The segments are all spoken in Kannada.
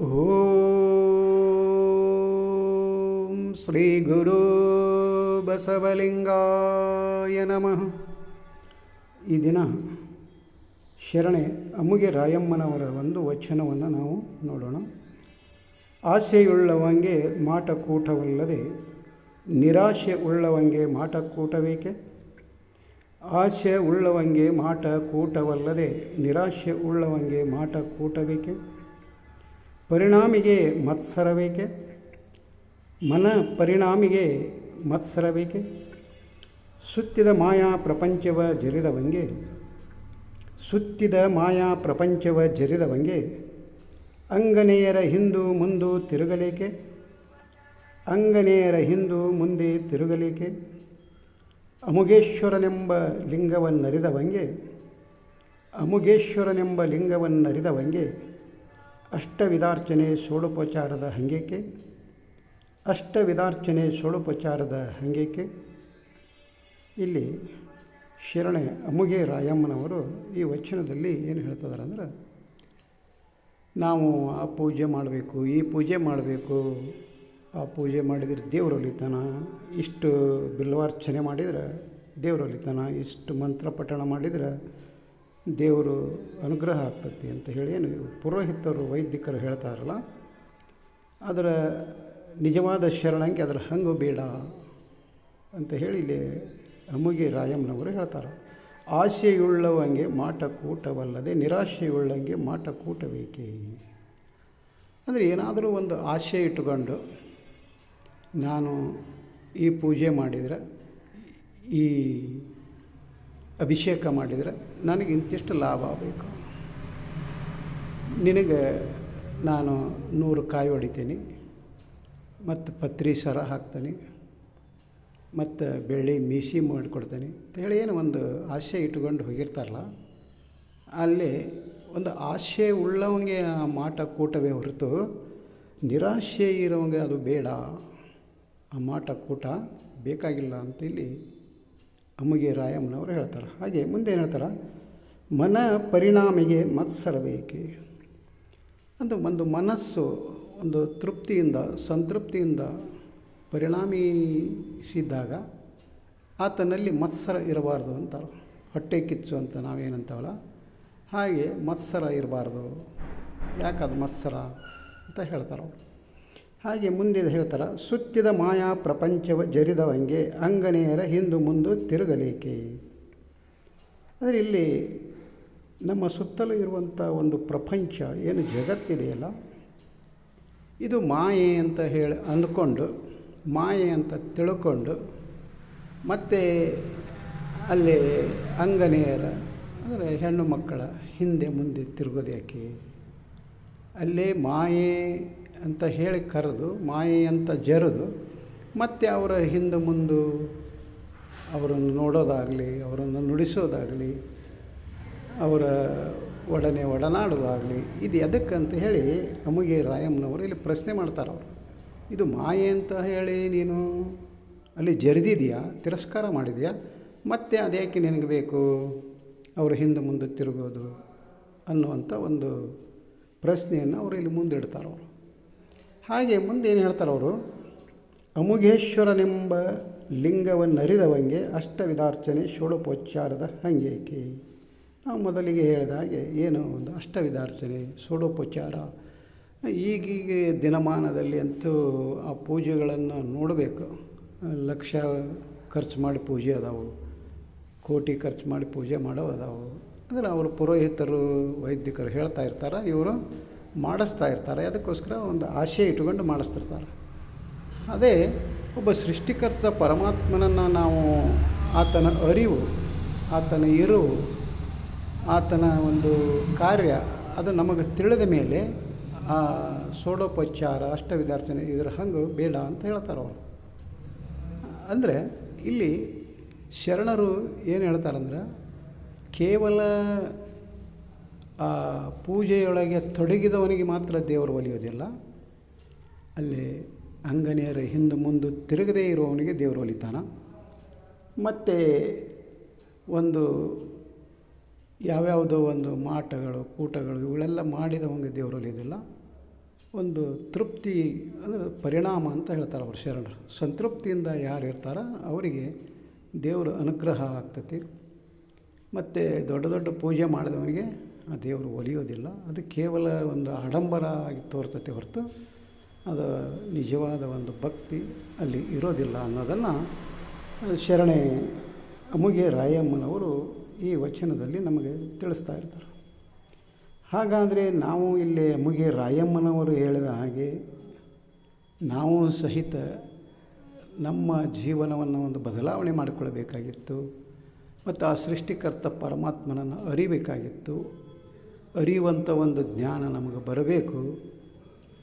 ಓಂ ಶ್ರೀ ಗುರು ಬಸವಲಿಂಗಾಯ ನಮಃ ಈ ದಿನ ಶರಣೆ ಅಮುಗೆ ರಾಯಮ್ಮನವರ ಒಂದು ವಚನವನ್ನು ನಾವು ನೋಡೋಣ. ಆಸೆಯುಳ್ಳವಂಗೆ ಮಾಟಕೂಟವಲ್ಲದೆ ನಿರಾಶೆ ಉಳ್ಳವಂಗೆ ಮಾಟಕೂಟವೇಕೆ? ಆಸೆ ಉಳ್ಳವಂಗೆ ಮಾಟ ಕೂಟವಲ್ಲದೆ ನಿರಾಶೆ ಉಳ್ಳವಂಗೆ ಮಾಟ ಕೂಟಬೇಕೆ ಪರಿಣಾಮಿಗೆ ಮತ್ಸರವೇಕೆ? ಮನ ಪರಿಣಾಮಿಗೆ ಮತ್ಸರವೇಕೆ? ಸುತ್ತಿದ ಮಾಯಾ ಪ್ರಪಂಚವ ಜರಿದವಂಗೆ? ಸುತ್ತಿದ ಮಾಯಾ ಪ್ರಪಂಚವ ಜರಿದವಂಗೆ? ಅಂಗನೆಯರ ಹಿಂದು ಮುಂದು ತಿರುಗಲೇಕೆ? ಅಂಗನೆಯರ ಹಿಂದು ಮುಂದೆ ತಿರುಗಲೇಕೆ? ಅಮುಗೇಶ್ವರನೆಂಬ ಲಿಂಗವನ್ನರಿದವಂಗೆ? ಅಮುಗೇಶ್ವರನೆಂಬ ಲಿಂಗವನ್ನರಿದವಂಗೆ? ಅಷ್ಟವಿಧಾರ್ಚನೆ ಸೋಳುಪಚಾರದ ಹಂಗೇಕೆ? ಅಷ್ಟವಿಧಾರ್ಚನೆ ಸೋಳುಪಚಾರದ ಹಂಗೇಕೆ? ಇಲ್ಲಿ ಶರಣೆ ಅಮುಗೆ ರಾಯಮ್ಮನವರು ಈ ವಚನದಲ್ಲಿ ಏನು ಹೇಳ್ತಿದ್ದಾರೆ ಅಂದ್ರೆ, ನಾವು ಆ ಪೂಜೆ ಮಾಡಬೇಕು, ಈ ಪೂಜೆ ಮಾಡಬೇಕು, ಆ ಪೂಜೆ ಮಾಡಿದರೆ ದೇವ್ರು ಒಲಿತಾನ ಇಷ್ಟು ಬಿಲ್ವಾರ್ಚನೆ ಮಾಡಿದ್ರೆ ದೇವ್ರು ಒಲಿತಾನ ಇಷ್ಟು ಮಂತ್ರ ಪಠಣ ಮಾಡಿದ್ರೆ ದೇವರು ಅನುಗ್ರಹ ಆಗ್ತತಿ ಅಂತ ಹೇಳಿ ಏನು ಪುರೋಹಿತರು, ವೈದಿಕರು ಹೇಳ್ತಾರಲ್ಲ, ಅದರ ನಿಜವಾದ ಶರಣಂಗೆ ಅದರ ಹಂಗು ಬೇಡ ಅಂತ ಹೇಳಿ ಇಲ್ಲಿ ಅಮುಗೆ ರಾಯಮ್ಮನವರು ಹೇಳ್ತಾರೆ. ಆಸೆಯುಳ್ಳವಂಗೆ ಮಾಟ ಕೂಟವಲ್ಲದೆ ನಿರಾಶೆಯುಳ್ಳಂಗೆ ಮಾಟ ಕೂಟಬೇಕೇ? ಅಂದರೆ ಏನಾದರೂ ಒಂದು ಆಸೆ ಇಟ್ಟುಕೊಂಡು ನಾನು ಈ ಪೂಜೆ ಮಾಡಿದರೆ ಈ ಅಭಿಷೇಕ ಮಾಡಿದರೆ ನನಗೆ ಇಂತಿಷ್ಟು ಲಾಭ ಆಗಬೇಕು. ನಿನಗೆ ನಾನು ನೂರು ಕಾಯಿ ಹೊಡಿತೀನಿ, ಮತ್ತು ಪತ್ರಿ ಸರ ಹಾಕ್ತೀನಿ, ಮತ್ತು ಬೆಳ್ಳಿ ಮೀಸಿ ಮಾಡಿಕೊಡ್ತೀನಿ ಅಂತೇಳಿ ಏನು ಒಂದು ಆಸೆ ಇಟ್ಕೊಂಡು ಹೋಗಿರ್ತಾರಲ್ಲ, ಅಲ್ಲಿ ಒಂದು ಆಶೆ ಉಳ್ಳವಂಗೆ ಆ ಮಾಟ ಕೂಟವೇ ಹೊರತು ನಿರಾಶೆ ಇರೋವಂಗೆ ಅದು ಬೇಡ. ಆ ಮಾಟ ಕೂಟ ಬೇಕಾಗಿಲ್ಲ ಅಂತೇಳಿ ಅಮ್ಮಗೆ ರಾಯಮ್ಮನವರು ಹೇಳ್ತಾರೆ. ಹಾಗೆ ಮುಂದೆ ಏನು ಹೇಳ್ತಾರೆ? ಮನ ಪರಿಣಾಮಿಗೆ ಮತ್ಸರ ಬೇಕೆ ಅಂತ ಒಂದು ಮನಸ್ಸು, ಒಂದು ತೃಪ್ತಿಯಿಂದ, ಸಂತೃಪ್ತಿಯಿಂದ ಪರಿಣಾಮಿಸಿದ್ದಾಗ ಆತನಲ್ಲಿ ಮತ್ಸರ ಇರಬಾರ್ದು ಅಂತಾರೆ. ಹೊಟ್ಟೆ ಕಿಚ್ಚು ಅಂತ ನಾವೇನಂತವಲ್ಲ? ಹಾಗೆ ಮತ್ಸರ ಇರಬಾರ್ದು. ಯಾಕದು ಮತ್ಸರ ಅಂತ ಹೇಳ್ತಾರೆ ಅವರು. ಹಾಗೆ ಮುಂದೆ ಹೇಳ್ತಾರೆ, ಸುತ್ತಿದ ಮಾಯಾ ಪ್ರಪಂಚವ ಜರಿದವಂಗೆ ಅಂಗನೆಯರ ಹಿಂದು ಮುಂದು ತಿರುಗಲೇಕೆ? ಅಂದರೆ ಇಲ್ಲಿ ನಮ್ಮ ಸುತ್ತಲೂ ಇರುವಂಥ ಒಂದು ಪ್ರಪಂಚ ಏನು ಜಗತ್ತಿದೆಯಲ್ಲ, ಇದು ಮಾಯೆ ಅಂತ ಹೇಳಿ ಅಂದ್ಕೊಂಡು, ಮಾಯೆ ಅಂತ ತಿಳ್ಕೊಂಡು, ಮತ್ತು ಅಲ್ಲಿ ಅಂಗನೆಯರ ಅಂದರೆ ಹೆಣ್ಣು ಮಕ್ಕಳ ಹಿಂದೆ ಮುಂದೆ ತಿರುಗೋದು ಯಾಕೆ ಅಲ್ಲೇ ಮಾಯೆ ಅಂತ ಹೇಳಿ ಕರೆದು, ಮಾಯೆ ಅಂತ ಜರಿದು, ಮತ್ತು ಅವರ ಹಿಂದೆ ಮುಂದೆ ಅವರನ್ನು ನೋಡೋದಾಗಲಿ, ಅವರನ್ನು ನುಡಿಸೋದಾಗಲಿ, ಅವರ ಒಡನೆ ಒಡನಾಡೋದಾಗಲಿ, ಇದು ಎದಕ್ಕಂತ ಹೇಳಿ ಅಮುಗೆ ರಾಯಮ್ಮನವರು ಇಲ್ಲಿ ಪ್ರಶ್ನೆ ಮಾಡ್ತಾರೆ ಅವರು. ಇದು ಮಾಯೆ ಅಂತ ಹೇಳಿ ನೀನು ಅಲ್ಲಿ ಜರಿದಿದೆಯಾ, ತಿರಸ್ಕಾರ ಮಾಡಿದೆಯಾ, ಮತ್ತೆ ಅದೇಕೆ ನಿನಗೆ ಬೇಕು ಅವರ ಹಿಂದೆ ಮುಂದೆ ತಿರುಗೋದು ಅನ್ನುವಂಥ ಒಂದು ಪ್ರಶ್ನೆಯನ್ನು ಅವರು ಇಲ್ಲಿ ಮುಂದಿಡ್ತಾರೆ ಅವರು. ಹಾಗೆ ಮುಂದೆ ಏನು ಹೇಳ್ತಾರೆ ಅವರು? ಅಮುಗೇಶ್ವರನೆಂಬ ಲಿಂಗವನ್ನರಿದವಂಗೆ ಅಷ್ಟವಿಧಾರ್ಚನೆ ಷೋಡೋಪೋಚ್ಚಾರದ ಹಂಗೇಕೆ? ನಾವು ಮೊದಲಿಗೆ ಹೇಳಿದ ಹಾಗೆ ಏನು ಒಂದು ಅಷ್ಟವಿಧಾರ್ಚನೆ ಸೋಡೋಪೋಚಾರ ಈಗೀಗ ದಿನಮಾನದಲ್ಲಿ ಅಂತೂ ಆ ಪೂಜೆಗಳನ್ನು ನೋಡಬೇಕು. ಲಕ್ಷ ಖರ್ಚು ಮಾಡಿ ಪೂಜೆ ಅದಾವು, ಕೋಟಿ ಖರ್ಚು ಮಾಡಿ ಪೂಜೆ ಮಾಡೋ ಅದಾವು. ಅಂದರೆ ಅವರು ಪುರೋಹಿತರು, ವೈದ್ಯಕರು ಹೇಳ್ತಾ ಇರ್ತಾರೆ, ಇವರು ಮಾಡಿಸ್ತಾ ಇರ್ತಾರೆ. ಅದಕ್ಕೋಸ್ಕರ ಒಂದು ಆಶೆ ಇಟ್ಕೊಂಡು ಮಾಡಿಸ್ತಿರ್ತಾರೆ. ಅದೇ ಒಬ್ಬ ಸೃಷ್ಟಿಕರ್ತ ಪರಮಾತ್ಮನನ್ನು ನಾವು ಆತನ ಅರಿವು, ಆತನ ಇರುವು, ಆತನ ಒಂದು ಕಾರ್ಯ ಅದು ನಮಗೆ ತಿಳಿದ ಮೇಲೆ ಆ ಸೋಡೋಪಚಾರ ಅಷ್ಟವಿಧಾರ್ಚನೆ ಇದರ ಹಂಗೆ ಬೇಡ ಅಂತ ಹೇಳ್ತಾರೆ ಅವರು. ಅಂದರೆ ಇಲ್ಲಿ ಶರಣರು ಏನು ಹೇಳ್ತಾರಂದ್ರೆ ಕೇವಲ ಆ ಪೂಜೆಯೊಳಗೆ ತೊಡಗಿದವನಿಗೆ ಮಾತ್ರ ದೇವರು ಒಲಿಯೋದಿಲ್ಲ. ಅಲ್ಲಿ ಅಂಗನೆಯರ ಹಿಂದೆ ಮುಂದೆ ತಿರುಗದೇ ಇರುವವನಿಗೆ ದೇವರು ಒಲಿತಾನ. ಮತ್ತು ಒಂದು ಯಾವ್ಯಾವುದೋ ಒಂದು ಮಾಟಗಳು, ಕೂಟಗಳು ಇವುಗಳೆಲ್ಲ ಮಾಡಿದವಂಗೆ ದೇವರು ಒಲಿಯೋದಿಲ್ಲ. ಒಂದು ತೃಪ್ತಿ ಅಂದರೆ ಪರಿಣಾಮ ಅಂತ ಹೇಳ್ತಾರೆ ಅವರು ಶರಣರು. ಸಂತೃಪ್ತಿಯಿಂದ ಯಾರು ಇರ್ತಾರೋ ಅವರಿಗೆ ದೇವರ ಅನುಗ್ರಹ ಆಗ್ತತಿ. ಮತ್ತು ದೊಡ್ಡ ದೊಡ್ಡ ಪೂಜೆ ಮಾಡಿದವನಿಗೆ ದೇವರು ಒಲಿಯೋದಿಲ್ಲ. ಅದು ಕೇವಲ ಒಂದು ಆಡಂಬರ ಆಗಿ ತೋರ್ತತೆ ಹೊರತು ಅದು ನಿಜವಾದ ಒಂದು ಭಕ್ತಿ ಅಲ್ಲಿ ಇರೋದಿಲ್ಲ ಅನ್ನೋದನ್ನು ಶರಣೆ ಅಮುಗೆ ರಾಯಮ್ಮನವರು ಈ ವಚನದಲ್ಲಿ ನಮಗೆ ತಿಳಿಸ್ತಾ ಇರ್ತಾರೆ. ಹಾಗಾದರೆ ನಾವು ಇಲ್ಲಿ ಅಮುಗೆ ರಾಯಮ್ಮನವರು ಹೇಳಿದ ಹಾಗೆ ನಾವು ಸಹಿತ ನಮ್ಮ ಜೀವನವನ್ನು ಒಂದು ಬದಲಾವಣೆ ಮಾಡಿಕೊಳ್ಬೇಕಾಗಿತ್ತು ಮತ್ತು ಆ ಸೃಷ್ಟಿಕರ್ತ ಪರಮಾತ್ಮನನ್ನು ಅರಿಬೇಕಾಗಿತ್ತು. ಅರಿಯುವಂಥ ಒಂದು ಜ್ಞಾನ ನಮಗೆ ಬರಬೇಕು.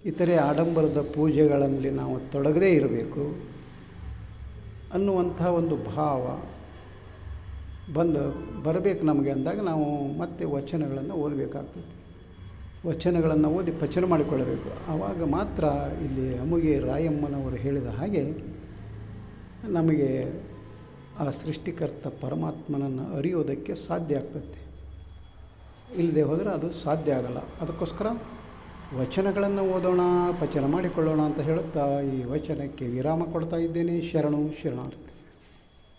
ಇತರೆ ಆಡಂಬರದ ಪೂಜೆಗಳಲ್ಲಿ ನಾವು ತೊಡಗದೇ ಇರಬೇಕು ಅನ್ನುವಂಥ ಒಂದು ಭಾವ ಬಂದು ಬರಬೇಕು ನಮಗೆ ಅಂದಾಗ ನಾವು ಮತ್ತೆ ವಚನಗಳನ್ನು ಓದಬೇಕಾಗ್ತದೆ. ವಚನಗಳನ್ನು ಓದಿ ಪಚನ ಮಾಡಿಕೊಳ್ಳಬೇಕು. ಆವಾಗ ಮಾತ್ರ ಇಲ್ಲಿ ಅಮುಗೆ ರಾಯಮ್ಮನವರು ಹೇಳಿದ ಹಾಗೆ ನಮಗೆ ಆ ಸೃಷ್ಟಿಕರ್ತ ಪರಮಾತ್ಮನನ್ನು ಅರಿಯೋದಕ್ಕೆ ಸಾಧ್ಯ ಆಗ್ತೈತಿ ಇಲ್ಲದೆ ಹೋದರೆ ಅದು ಸಾಧ್ಯ ಆಗಲ್ಲ. ಅದಕ್ಕೋಸ್ಕರ ವಚನಗಳನ್ನು ಓದೋಣ, ಪಚನ ಮಾಡಿಕೊಳ್ಳೋಣ ಅಂತ ಹೇಳುತ್ತಾ ಈ ವಚನಕ್ಕೆ ವಿರಾಮ ಕೊಡ್ತಾ ಇದ್ದೇನೆ. ಶರಣು, ಶರಣಾರ್ಥಿ.